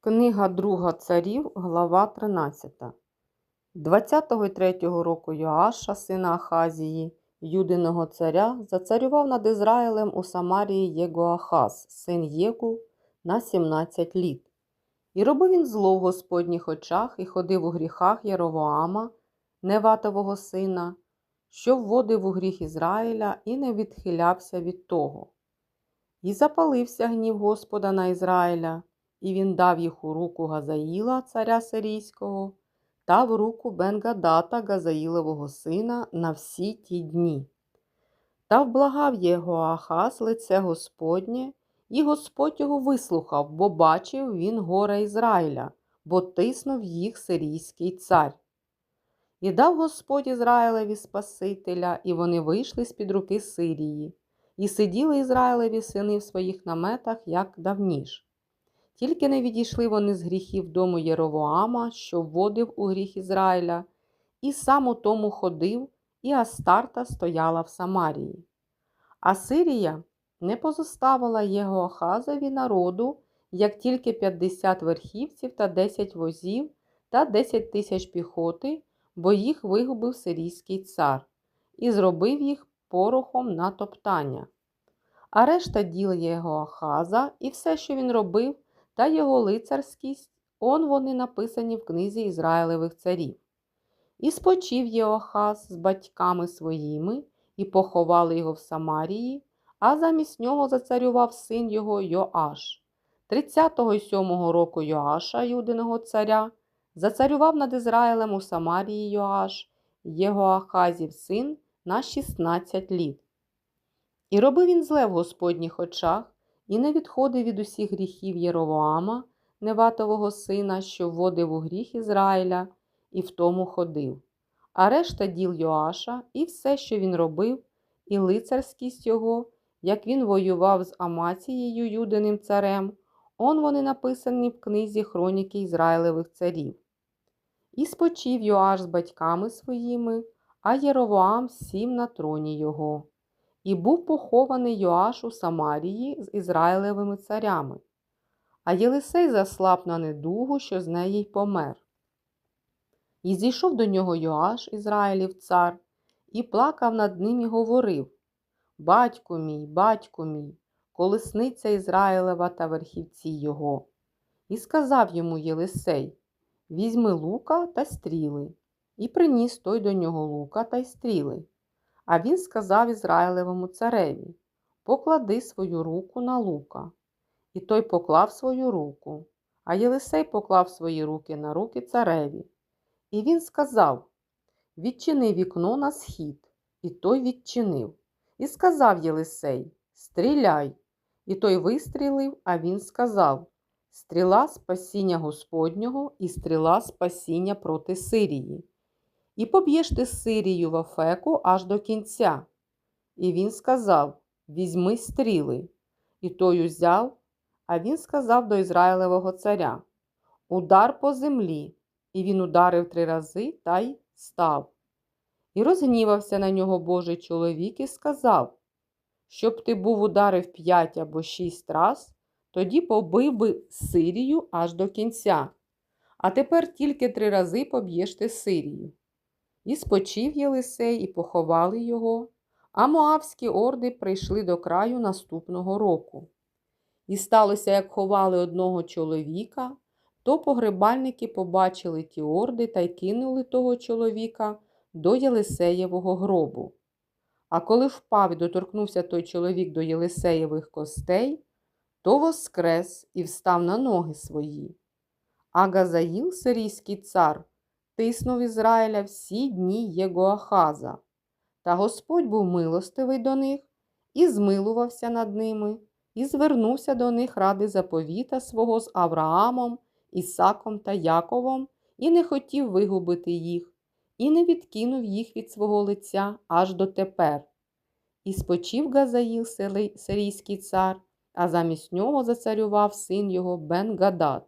Книга Друга царів, глава 13. 20-го й 3-го року Йоаша, сина Ахазії, Юдиного царя, зацарював над Ізраїлем у Самарії Єгоахаз, син Єгу, на 17 літ. І робив він зло в Господніх очах і ходив у гріхах Єровоама, Неватового сина, що вводив у гріх Ізраїля і не відхилявся від того. І запалився гнів Господа на Ізраїля, і він дав їх у руку Газаїла, царя сирійського, та в руку Бенгадата, Газаїлового сина, на всі ті дні. Та вблагав його Ахаз лице Господнє, і Господь його вислухав, бо бачив він горе Ізраїля, бо тиснув їх сирійський цар. І дав Господь Ізраїлеві Спасителя, і вони вийшли з-під руки Сирії, і сиділи Ізраїлеві сини в своїх наметах, як давніш. Тільки не відійшли вони з гріхів дому Єровоама, що вводив у гріх Ізраїля, і сам у тому ходив, і Астарта стояла в Самарії. А Сирія не позоставила його Ахазові народу, як тільки 50 верхівців та 10 возів та 10 тисяч піхоти, бо їх вигубив сирійський цар, і зробив їх порохом на топтання. А решта діл його Ахаза і все, що він робив, та його лицарськість, он вони написані в книзі Ізраїлевих царів. І спочив Єохаз з батьками своїми, і поховали його в Самарії, а замість нього зацарював син його Йоаш. 30-го й 7-го року Йоаша, юдиного царя, зацарював над Ізраїлем у Самарії Йоаш, Єгоахазів син, на 16 літ. І робив він зле в Господніх очах, і не відходив від усіх гріхів Єровоама, Неватового сина, що вводив у гріх Ізраїля, і в тому ходив. А решта діл Йоаша, і все, що він робив, і лицарськість його, як він воював з Амацією Юдиним царем, он вони написані в книзі Хроніки Ізраїлевих царів. І спочив Йоаш з батьками своїми, а Єровоам сів на троні його. І був похований Йоаш у Самарії з Ізраїлевими царями, а Єлисей заслаб на недугу, що з неї й помер. І зійшов до нього Йоаш, Ізраїлів цар, і плакав над ним і говорив Батько мій, батько мій, колесниця Ізраїлева та верхівці його. І сказав йому Єлисей Візьми лука та стріли, і приніс той до нього лука та й стріли. А він сказав Ізраїлевому цареві Поклади свою руку на лука. І той поклав свою руку, а Єлисей поклав свої руки на руки цареві. І він сказав Відчини вікно на схід, і той відчинив. І сказав Єлисей Стріляй. І той вистрілив, а він сказав Стріла спасіння Господнього і стріла спасіння проти Сирії. І поб'єш ти Сирію в Афеку аж до кінця. І він сказав Візьми стріли. І той узяв, а він сказав до Ізраїлевого царя Удар по землі. І він ударив три рази та й став. І розгнівався на нього Божий чоловік і сказав Щоб ти був ударив п'ять або шість раз, тоді побив би Сирію аж до кінця. А тепер тільки три рази поб'єш ти Сирію. І спочив Єлисей, і поховали його, а моавські орди прийшли до краю наступного року. І сталося, як ховали одного чоловіка, то погребальники побачили ті орди та й кинули того чоловіка до Єлисеєвого гробу. А коли впав і доторкнувся той чоловік до Єлисеєвих костей, то воскрес і встав на ноги свої. А Газаїл, сирійський цар, тиснув Ізраїля всі дні Єгоахаза. Та Господь був милостивий до них і змилувався над ними, і звернувся до них ради заповіта свого з Авраамом, Ісаком та Яковом, і не хотів вигубити їх, і не відкинув їх від свого лиця аж дотепер. І спочив Газаїл сирійський цар, а замість нього зацарював син його Бен-Гадат.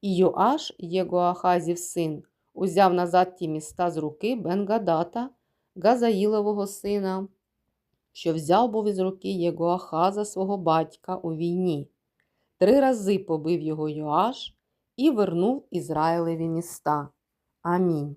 І Йоаш, Єгоахазів син, узяв назад ті міста з руки Бенгадата, Газаїлового сина, що взяв був із руки Єгоахаза свого батька у війні. Три рази побив його Йоаш і вернув Ізраїлеві міста. Амінь.